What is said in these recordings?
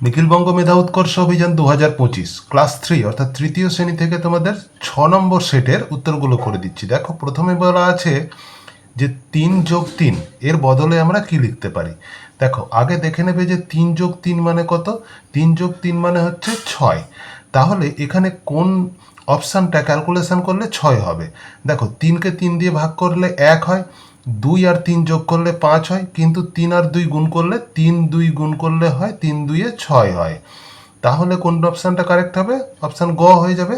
নিখিলবঙ্গ মেধা উৎকর্ষ অভিযান দু হাজার পঁচিশ, ক্লাস থ্রি, অর্থাৎ তৃতীয় শ্রেণি থেকে তোমাদের ছ নম্বর সেটের উত্তরগুলো করে দিচ্ছি। দেখো, প্রথমে বলা আছে যে তিন যোগ তিন, এর বদলে আমরা কি লিখতে পারি? দেখো, আগে দেখে নেবে যে তিন যোগ তিন মানে কত? তিন যোগ তিন মানে হচ্ছে ছয়। তাহলে এখানে কোন অপশানটা ক্যালকুলেশন করলে ছয় হবে? দেখো, তিনকে তিন দিয়ে ভাগ করলে এক হয়। দুই আর তিন যোগ করলে পাঁচ হয়, কিন্তু তিন আর দুই গুণ করলে তিন দুই গুণ করলে হয়, তিন দুইয়ে ছয় হয়। তাহলে কোন অপশানটা কারেক্ট হবে? অপশান গ হয়ে যাবে।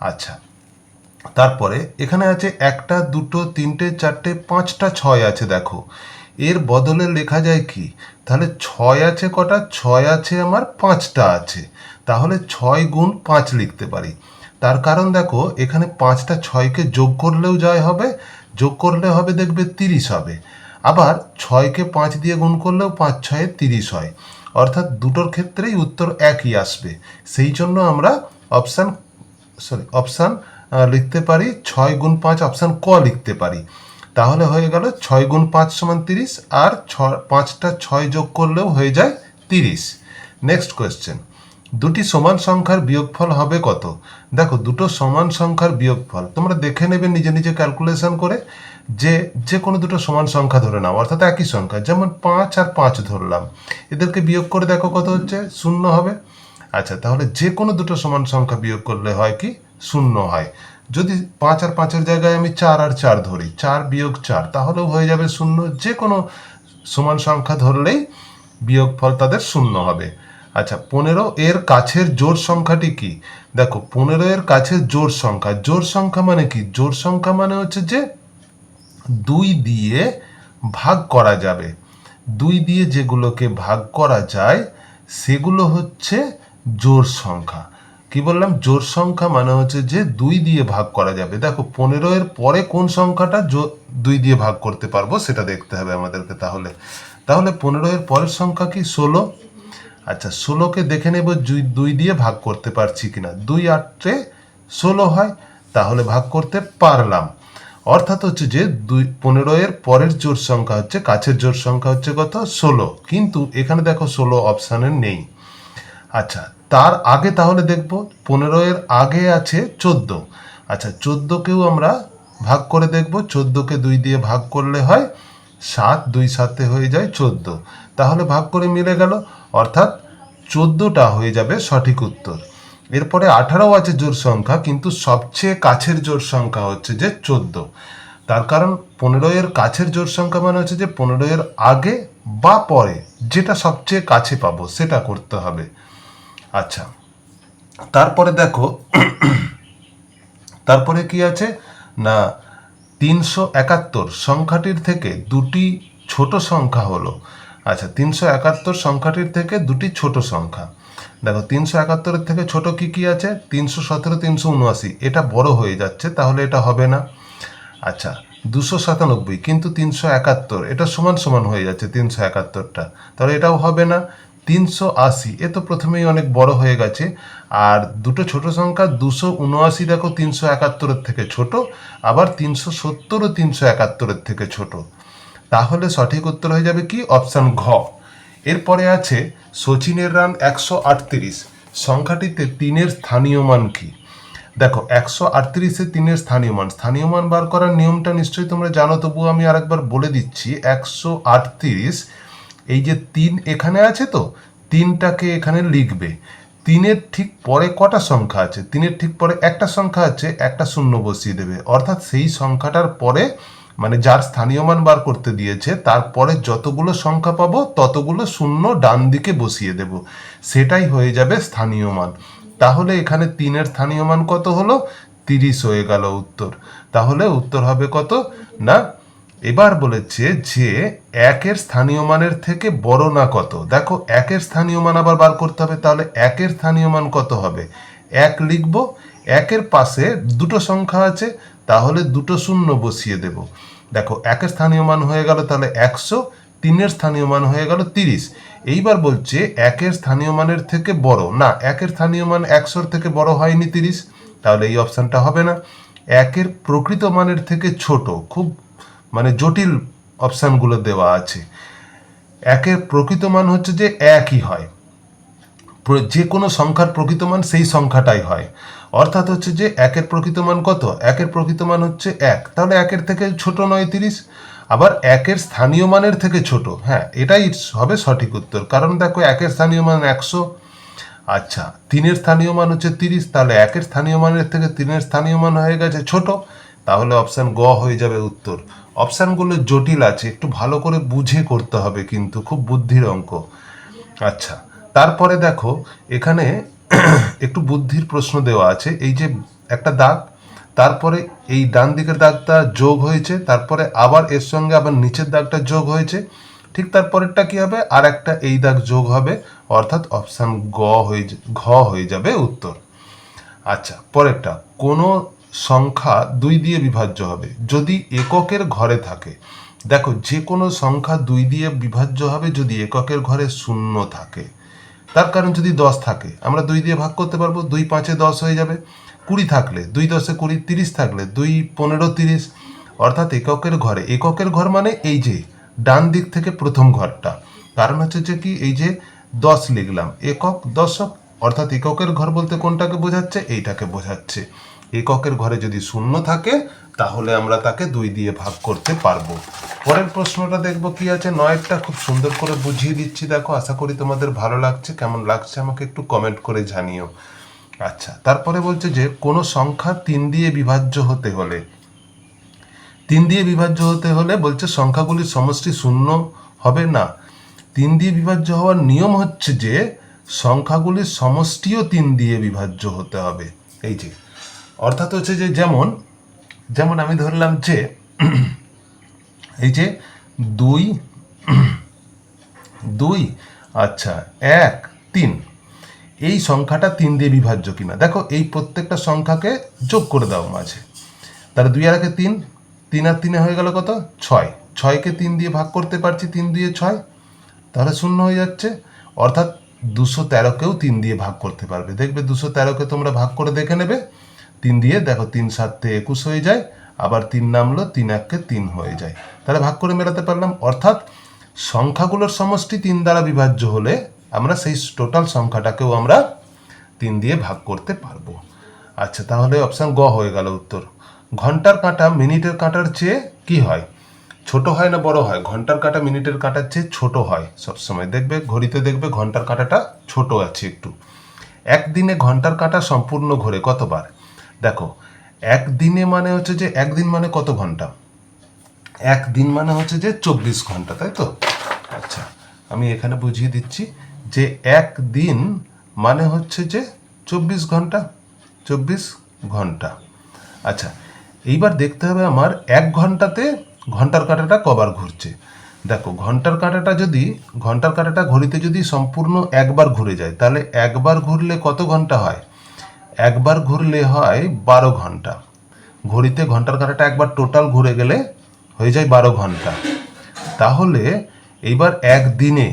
আচ্ছা তারপরে এখানে আছে একটা, দুটো, তিনটে, চারটে, পাঁচটা, ছয় আছে, দেখো। এর বদলে লেখা যায় কি? তাহলে ছয় আছে কটা? ছয় আছে আমার পাঁচটা আছে। তাহলে ছয় গুণ পাঁচ লিখতে পারি। তার কারণ দেখো, এখানে পাঁচটা ছয়কে যোগ করলেও জয় হবে, যোগ করলে হবে দেখবে তিরিশ হবে। আবার ছয়কে পাঁচ দিয়ে গুণ করলেও পাঁচ ছয়ে তিরিশ হয়। অর্থাৎ দুটোর ক্ষেত্রেই উত্তর একই আসবে। সেই জন্য আমরা অপশান সরি অপশান লিখতে পারি ছয় গুণ পাঁচ অপশান ক লিখতে পারি। তাহলে হয়ে গেল ছয় গুণ পাঁচ সমান তিরিশ, আর ছ, পাঁচটা ছয় যোগ করলেও হয়ে যায় তিরিশ। নেক্সট কোয়েশ্চেন দুটি সমান সংখ্যার বিয়োগফল হবে কত? দেখো, দুটো সমান সংখ্যার বিয়োগফল, তোমরা দেখে নেবে নিজে নিজে ক্যালকুলেশন করে যে যে কোনো দুটো সমান সংখ্যা ধরে নাও, অর্থাৎ একই সংখ্যা, যেমন পাঁচ আর পাঁচ ধরলাম। এদেরকে বিয়োগ করে দেখো কত হচ্ছে? শূন্য হবে। আচ্ছা তাহলে যে কোনো দুটো সমান সংখ্যা বিয়োগ করলে হয় কি? শূন্য হয়। যদি পাঁচ আর পাঁচের জায়গায় আমি চার আর চার ধরি, চার বিয়োগ চার, তাহলেও হয়ে যাবে শূন্য। যে কোনো সমান সংখ্যা ধরলেই বিয়োগফল তাদের শূন্য হবে। আচ্ছা পনেরো এর কাছের জোর সংখ্যাটি কি? দেখো, পনেরো এর কাছের জোর সংখ্যা। জোর সংখ্যা মানে কি? জোর সংখ্যা মানে হচ্ছে যে দুই দিয়ে ভাগ করা যাবে। দুই দিয়ে যেগুলোকে ভাগ করা যায়, সেগুলো হচ্ছে জোর সংখ্যা। কি বললাম? জোর সংখ্যা মানে হচ্ছে যে দুই দিয়ে ভাগ করা যাবে। দেখো, পনেরো এর পরে কোন সংখ্যাটা দুই দিয়ে ভাগ করতে পারব, সেটা দেখতে হবে আমাদেরকে তাহলে। তাহলে পনেরো এর পরের সংখ্যা কি? ষোলো। আচ্ছা ষোলোকে দেখে নেব দুই- দিয়ে ভাগ করতে পারছি কিনা। দুই আটে ষোলো হয়, তাহলে ভাগ করতে পারলাম। অর্থাৎ হচ্ছে যে দুই পনেরো এর পরের জোর সংখ্যা হচ্ছে, কাছের জোর সংখ্যা হচ্ছে কত? ষোলো। কিন্তু এখানে দেখো ষোলো অপশানে নেই। আচ্ছা তার আগে তাহলে দেখব, পনেরো এর আগে আছে চোদ্দ। আচ্ছা চোদ্দোকেও আমরা ভাগ করে দেখব। চোদ্দোকে দুই দিয়ে ভাগ করলে হয় সাত, দুই সাতে হয়ে যায় চোদ্দ। তাহলে ভাগ করে মিলে গেল। অর্থাৎ চোদ্দোটা হয়ে যাবে সঠিক উত্তর। এরপরে আঠারো আছে জোর সংখ্যা, কিন্তু সবচেয়ে কাছের জোর সংখ্যা হচ্ছে যে চোদ্দ। তার কারণ পনেরো এর কাছের জোর সংখ্যা মানে হচ্ছে যে পনেরো এর আগে বা পরে যেটা সবচেয়ে কাছে পাবো সেটা করতে হবে। আচ্ছা তারপরে দেখো, তারপরে কি আছে? না, তিনশো একাত্তর, সংখ্যাটির থেকে দুটি ছোট সংখ্যা হলো। আচ্ছা তিনশো একাত্তর সংখ্যাটির থেকে দুটি ছোট সংখ্যা। দেখো, তিনশো একাত্তরের থেকে ছোট কি কি আছে? তিনশো সতেরো, তিনশো উনআশি। এটা বড় হয়ে যাচ্ছে, তাহলে এটা হবে না। আচ্ছা দুশো সাতানব্বই, কিন্তু তিনশো একাত্তর, এটা সমান সমান হয়ে যাচ্ছে তিনশো একাত্তরটা। তাহলে এটাও হবে না, তিনশো আশি। এ তো প্রথমেই অনেক বড় হয়ে গেছে। আর দুটো ছোট সংখ্যা, দুশো উনআশি, দেখো, তিনশো একাত্তরের থেকে ছোট। আবার তিনশো সত্তরও তিনশো একাত্তরের থেকে ছোট। তাহলে সঠিক উত্তর হয়ে যাবে কি? অপশান ঘ। এরপরে আছে, সচিনের রান একশো আটত্রিশ। সংখ্যাটিতে তিনের স্থানীয় মান কি? দেখো, একশো আটত্রিশে তিনের স্থানীয় মান। স্থানীয় মান বার করার নিয়মটা নিশ্চয়ই তোমরা জানো, তবুও আমি আরেকবার বলে দিচ্ছি, একশো আটত্রিশ, এই যে তিন এখানে আছে তো, তিনটাকে এখানে লিখবে। তিনের ঠিক পরে কটা সংখ্যা আছে? তিনের ঠিক পরে একটা সংখ্যা আছে, একটা শূন্য বসিয়ে দেবে। অর্থাৎ সেই সংখ্যাটার পরে মানে যার স্থানীয় মান বার করতে দিয়েছে, তারপরে যতগুলো সংখ্যা পাবো, ততগুলো শূন্য ডান দিকে বসিয়ে দেব। সেটাই হয়ে যাবে স্থানীয় মান। তাহলে এখানে তিনের স্থানীয় মান কত হলো? তিরিশ হয়ে গেল উত্তর। তাহলে উত্তর হবে কত? না, এবার বলেছে যে একের স্থানীয় মানের থেকে বড় না কত। দেখো, একের স্থানীয় মান আবার বার করতে হবে, তাহলে একের স্থানীয় মান কত হবে? এক লিখব। একের পাশে দুটো সংখ্যা আছে তাহলে দুটো শূন্য বসিয়ে দেব। দেখো, একের স্থানীয় মান হয়ে গেল তাহলে একশো, তিনের স্থানীয় মান হয়ে গেল তিরিশ। এইবার বলছে একের স্থানীয় মানের থেকে বড়। না, একের স্থানীয় মান একশোর থেকে বড় হয়নি তিরিশ। তাহলে এই অপশানটা হবে না। একের প্রকৃত মানের থেকে ছোট, খুব মানে জটিল অপশানগুলো দেওয়া আছে। একের প্রকৃত মান হচ্ছে যে একই হয়। যে কোনো সংখ্যার প্রকৃত মান সেই সংখ্যাটাই হয়। অর্থাৎ হচ্ছে যে একের প্রকৃত মান কত? একের প্রকৃত মান হচ্ছে এক। তাহলে একের থেকে ছোট নয় তিরিশ, আবার একের স্থানীয় মানের থেকে ছোট। হ্যাঁ এটাই হবে সঠিক উত্তর। কারণ দেখো একের স্থানীয় মান একশো। আচ্ছা তিনের স্থানীয় মান হচ্ছে তিরিশ, তাহলে একের স্থানীয় মানের থেকে তিনের স্থানীয় মান হয়ে গেছে ছোট। তাহলে অপশান গ হয়ে যাবে উত্তর। অপশানগুলো জটিল আছে, একটু ভালো করে বুঝে করতে হবে কিন্তু, খুব বুদ্ধির অঙ্ক। আচ্ছা তারপরে দেখো, এখানে একটু বুদ্ধির প্রশ্ন দেওয়া আছে। এই যে একটা দাগ, তারপরে এই ডান দিকের দাগটা যোগ হয়েছে, তারপরে আবার এর সঙ্গে আবার নিচের দাগটা যোগ হয়েছে। ঠিক তারপরেরটা কি হবে? আর একটা এই দাগ যোগ হবে, অর্থাৎ অপশান গ হয়ে ঘ হয়ে যাবে উত্তর। আচ্ছা পরেরটা, কোনো সংখ্যা দুই দিয়ে বিভাজ্য হবে। যদি এককের ঘরে থাকে, দেখো যে কোনো সংখ্যা দুই দিয়ে বিভাজ্য হবে যদি এককের ঘরে শূন্য থাকে। তার কারণ যদি দশ থাকে, আমরা দুই দিয়ে ভাগ করতে পারব, দুই পাঁচে দশ হয়ে যাবে। কুড়ি থাকলে দুই দশে কুড়ি, তিরিশ থাকলে দুই পনেরো তিরিশ। অর্থাৎ এককের ঘরে, এককের ঘর মানে এই যে, ডান দিক থেকে প্রথম ঘরটা। কারণ হচ্ছে যে কি, এই যে দশ লিখলাম, একক দশক, অর্থাৎ এককের ঘর বলতে কোনটাকে বোঝাচ্ছে? এইটাকে বোঝাচ্ছে। এককের ঘরে যদি শূন্য থাকে, তাহলে আমরা তাকে দুই দিয়ে ভাগ করতে পারব। পরের প্রশ্নটা দেখব কি আছে? নয়েরটা খুব সুন্দর করে বুঝিয়ে দিচ্ছি, দেখো, আশা করি তোমাদের ভালো লাগছে। কেমন লাগছে আমাকে একটু কমেন্ট করে জানিও। আচ্ছা তারপরে বলছে যে, কোনো সংখ্যা তিন দিয়ে বিভাজ্য হতে হলে। তিন দিয়ে বিভাজ্য হতে হলে বলছে সংখ্যাগুলির সমষ্টি শূন্য হবে না। তিন দিয়ে বিভাজ্য হওয়ার নিয়ম হচ্ছে যে, সংখ্যাগুলির সমষ্টিও তিন দিয়ে বিভাজ্য হতে হবে। এই যে অর্থাৎ হচ্ছে যে যেমন যেমন আমি ধরলাম যে, এই যে দুই দুই আচ্ছা এক, তিন। এই সংখ্যাটা তিন দিয়ে বিভাজ্য কিনা? দেখো, এই প্রত্যেকটা সংখ্যাকে যোগ করে দাও মাঝে। তাহলে দুই আর একে তিন তিন আর তিনে হয়ে গেল কত? ছয়। ছয়কে তিন দিয়ে ভাগ করতে পারছি, তিন দিয়ে ছয়। তাহলে শূন্য হয়ে যাচ্ছে। অর্থাৎ দুশো তেরোকেও তিন দিয়ে ভাগ করতে পারবে। দেখবে দুশো তেরোকে তোমরা ভাগ করে দেখে নেবে। তিন দিয়ে দেখো তিন সাতে একুশ হয়ে যায়, আবার তিন নামলো, তিন এককে তিন হয়ে যায়। তাহলে ভাগ করে মেলাতে পারলাম। অর্থাৎ সংখ্যাগুলোর সমষ্টি তিন দ্বারা বিভাজ্য হলে আমরা সেই টোটাল সংখ্যাটাকেও আমরা তিন দিয়ে ভাগ করতে পারব। আচ্ছা তাহলে অপশান গ হয়ে গেল উত্তর। ঘণ্টার কাঁটা মিনিটের কাঁটার চেয়ে কি হয়? ছোট হয় না বড় হয়? ঘণ্টার কাঁটা মিনিটের কাঁটার চেয়ে ছোট হয়। সবসময় দেখবে, ঘড়িতে দেখবে ঘণ্টার কাঁটাটা ছোট আছে একটু। একদিনে ঘণ্টার কাঁটা সম্পূর্ণ ঘোরে কতবার? দেখো, একদিনে মানে হচ্ছে যে, একদিন মানে কত ঘণ্টা? একদিন মানে হচ্ছে যে, চব্বিশ ঘণ্টা, তাই তো? আচ্ছা আমি এখানে বুঝিয়ে দিচ্ছি যে, একদিন মানে হচ্ছে যে, চব্বিশ ঘণ্টা চব্বিশ ঘণ্টা। আচ্ছা এইবার দেখতে হবে আমার এক ঘন্টাতে ঘণ্টার কাঁটাটা কবার ঘুরছে। দেখো, ঘণ্টার কাঁটাটা যদি, ঘণ্টার কাঁটাটা ঘড়িতে যদি সম্পূর্ণ একবার ঘুরে যায়, তাহলে একবার ঘুরলে কত ঘণ্টা হয়? একবার ঘুরলে হয় বারো ঘণ্টা। ঘড়িতে ঘণ্টার কাঁটাটা একবার টোটাল ঘুরে গেলে হয়ে যায় বারো ঘণ্টা। তাহলে এইবার একদিনে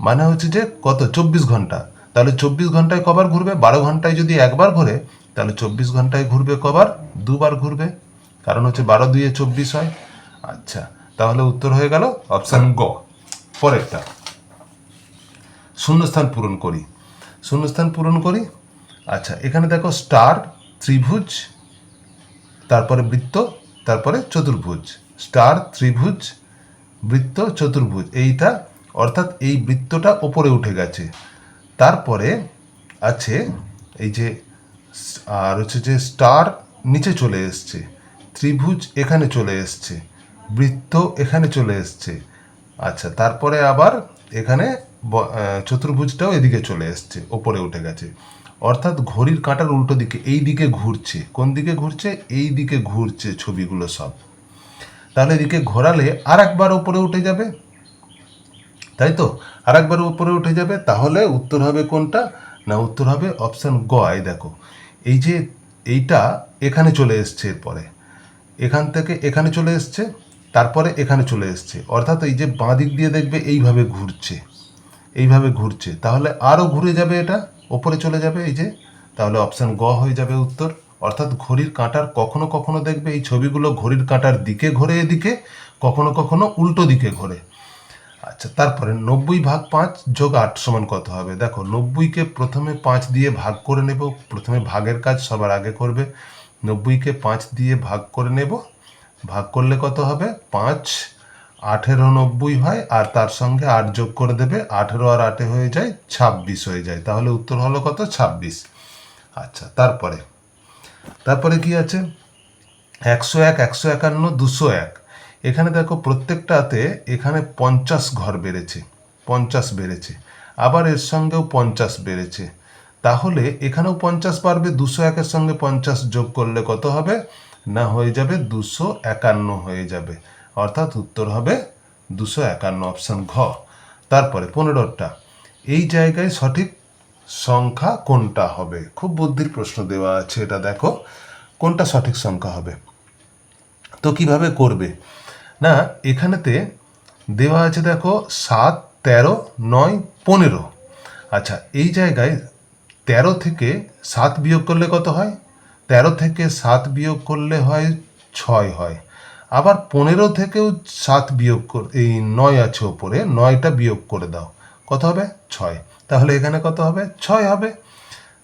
মানে হচ্ছে যে কত? চব্বিশ ঘণ্টা। তাহলে চব্বিশ ঘন্টায় কবার ঘুরবে? বারো ঘন্টায় যদি একবার ঘুরে, তাহলে চব্বিশ ঘন্টায় ঘুরবে কবার? দুবার ঘুরবে। কারণ হচ্ছে বারো দুইয়ে চব্বিশ হয়। আচ্ছা তাহলে উত্তর হয়ে গেল অপশান গ। পরেরটা। শূন্যস্থান পূরণ করি। শূন্যস্থান পূরণ করি। আচ্ছা এখানে দেখো স্টার, ত্রিভুজ, তারপরে বৃত্ত, তারপরে চতুর্ভুজ। স্টার, ত্রিভুজ, বৃত্ত, চতুর্ভুজ, এইটা অর্থাৎ এই বৃত্তটা ওপরে উঠে গেছে। তারপরে আছে এই যে, আর হচ্ছে যে স্টার নিচে চলে এসছে, ত্রিভুজ এখানে চলে এসছে, বৃত্ত এখানে চলে এসছে। আচ্ছা তারপরে আবার এখানে চতুর্ভুজটাও এদিকে চলে এসছে, ওপরে উঠে গেছে। অর্থাৎ ঘড়ির কাঁটার উল্টো দিকে, এই দিকে ঘুরছে। কোন দিকে ঘুরছে? এই দিকে ঘুরছে ছবিগুলো সব। তাহলে এদিকে ঘোরালে আর একবার উপরে উঠে যাবে। তাই তো? আর একবার উপরে উঠে যাবে, তাহলে উত্তর হবে কোনটা? না, উত্তর হবে অপশান গ। এই দেখো, এই যে এইটা এখানে চলে এসছে এরপরে। এখান থেকে এখানে চলে এসছে, তারপরে এখানে চলে এসছে। অর্থাৎ এই যে বাঁ দিক দিয়ে দেখবে এইভাবে ঘুরছে এইভাবে ঘুরছে। তাহলে আরও ঘুরে যাবে এটা? ওপরে চলে যাবে, এই যে, তাহলে অপশান গ হয়ে যাবে উত্তর। অর্থাৎ ঘড়ির কাঁটার কখনো কখনো দেখবে এই ছবিগুলো ঘড়ির কাঁটার দিকে ঘোরে এদিকে, কখনো কখনো উল্টো দিকে ঘোরে। আচ্ছা তারপরে নব্বই ভাগ পাঁচ যোগ আট সমান কত হবে? দেখো নব্বইকে প্রথমে পাঁচ দিয়ে ভাগ করে নেব, প্রথমে ভাগের কাজ সবার আগে করবে। নব্বইকে পাঁচ দিয়ে ভাগ করে নেব, ভাগ করলে কত হবে? পাঁচ আঠেরো নব্বই হয় আর তার সঙ্গে আট যোগ করে দেবে, আঠেরো আর আটে হয়ে যায়, ছাব্বিশ হয়ে যায়। তাহলে উত্তর হলো কত? ছাব্বিশ। আচ্ছা তারপরে? তারপরে কি আছে? একশো এক, একশো একান্ন, দুশো এক। এখানে দেখো প্রত্যেকটাতে এখানে পঞ্চাশ ঘর বেড়েছে, পঞ্চাশ বেড়েছে। আবার এর সঙ্গেও পঞ্চাশ বেড়েছে। তাহলে এখানেও পঞ্চাশ বাড়বে, দুশো একের সঙ্গে পঞ্চাশ যোগ করলে কত হবে? না হয়ে যাবে, দুশো একান্ন হয়ে যাবে। অর্থাৎ উত্তর হবে দুশো একান্ন অপশান ঘ। তারপরে পনেরোটা, এই জায়গায় সঠিক সংখ্যা কোনটা হবে? খুব বুদ্ধির প্রশ্ন দেওয়া আছে এটা দেখো, কোনটা সঠিক সংখ্যা হবে? তো কীভাবে করবে? না, এখানেতে দেওয়া আছে দেখো সাত, তেরো, নয়, পনেরো। আচ্ছা এই জায়গায় তেরো থেকে সাত বিয়োগ করলে কত হয়? তেরো থেকে সাত বিয়োগ করলে হয় ছয় হয়। আবার পনেরো থেকেও সাত বিয়োগ কর, এই নয় আছে ওপরে, নয়টা বিয়োগ করে দাও। কত হবে? ছয়। তাহলে এখানে কত হবে? ছয় হবে।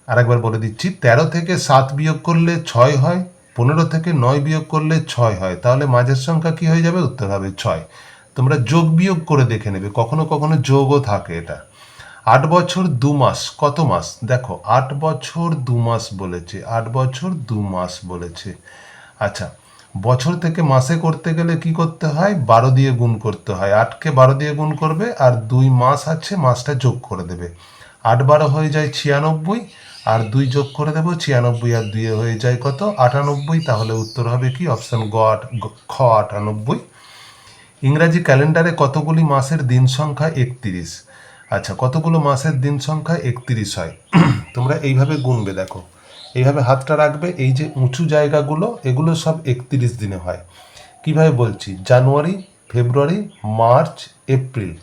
আরেকবার বলে দিচ্ছি, তেরো থেকে সাত বিয়োগ করলে ছয় হয়, পনেরো থেকে নয় বিয়োগ করলে ছয় হয়। তাহলে মাঝের সংখ্যা কি হয়ে যাবে? উত্তর হবে ছয়। তোমরা যোগ বিয়োগ করে দেখে নেবে, কখনো কখনো যোগও থাকে এটা। আট বছর দু মাস, কত মাস? দেখো, আট বছর দু মাস বলেছে, আট বছর দু মাস বলেছে। আচ্ছা বছর থেকে মাসে করতে গেলে কি করতে হয়? বারো দিয়ে গুণ করতে হয়। আটকে বারো দিয়ে গুণ করবে আর দুই মাস আছে, মাসটা যোগ করে দেবে। আট বারো হয়ে যায় ছিয়ানব্বই, আর দুই যোগ করে দেবো ছিয়ানব্বই, আর দুই হয়ে যায় কত? আটানব্বই। তাহলে উত্তর হবে কি? অপশান গ, আট খ, আটানব্বই। ইংরাজি ক্যালেন্ডারে কতগুলি মাসের দিন সংখ্যা? একত্রিশ। আচ্ছা কতগুলো মাসের দিন সংখ্যা? একত্রিশ হয়। তোমরা এইভাবে গুনবে, দেখো। এইভাবে হাতটা রাখবে, এই যে উঁচু জায়গাগুলো, এগুলো সব একত্রিশ দিনে হয়। কীভাবে বলছি? January, February, March, April.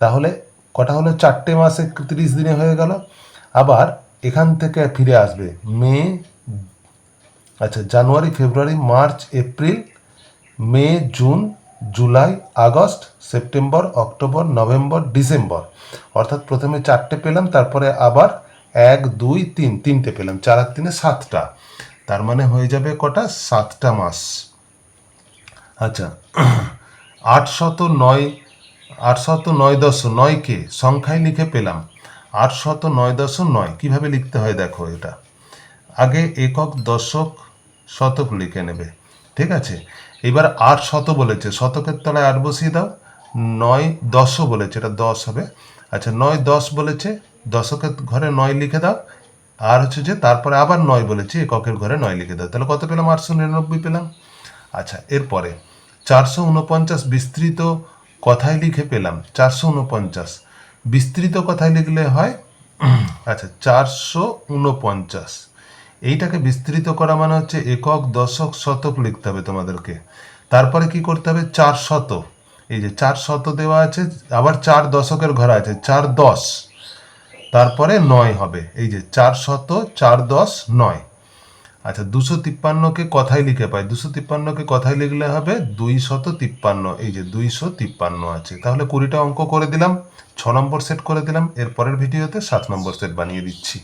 তাহলে কটা হলো? চারটে মাস একত্রিশ দিনে হয়ে গেল। আবার এখান থেকে ফিরে আসবে, মে আচ্ছা January, February, March, April, May, June, July, August, September, October, November, December. অর্থাৎ প্রথমে চারটে পেলাম, তারপরে আবার এক, দুই, তিন, তিনটে পেলাম, চার আর তিনে সাতটা। তার মানে হয়ে যাবে কটা? সাতটা মাস। আচ্ছা আটশত নয় আটশত নয় দশ নয়কে সংখ্যায় লিখে পেলাম। আটশত নয় দশ নয়, কীভাবে লিখতে হয় দেখো এটা? আগে একক দশক শতক লিখে নেবে, ঠিক আছে? এবার আট শত বলেছে, শতকের তলায় আট বসিয়ে দাও, নয় দশও বলেছে, এটা দশ হবে। আচ্ছা নয় দশ বলেছে দশকের ঘরে নয় লিখে দাও। আর হচ্ছে যে তারপরে আবার নয় বলেছি, এককের ঘরে নয় লিখে দাও। তাহলে কত পেলাম? আটশো নিরানব্বই পেলাম। আচ্ছা এরপরে চারশো উনপঞ্চাশ বিস্তৃত কথায় লিখে পেলাম। চারশো উনপঞ্চাশ বিস্তৃত কথায় লিখলে হয় আচ্ছা চারশো উনপঞ্চাশ। এইটাকে বিস্তৃত করা মানে হচ্ছে একক, দশক, শতক লিখতে হবে তোমাদেরকে। তারপরে কি করতে হবে? চার শত। এই যে চার শত দেওয়া আছে, আবার চার দশকের ঘর আছে, চার দশ। তারপরে নয় হবে। এই যে চার শত চার দশ নয়। আচ্ছা দুশো তিপ্পান্নকে কথায় লিখে পাই। দুশো তিপ্পান্নকে কথায় লিখলে হবে দুই শত তিপ্পান্ন। এই যে দুইশো তিপ্পান্ন আছে। তাহলে কুড়িটা অঙ্ক করে দিলাম, ছ নম্বর সেট করে দিলাম, এরপরের ভিডিওতে সাত নম্বর সেট বানিয়ে দিচ্ছি।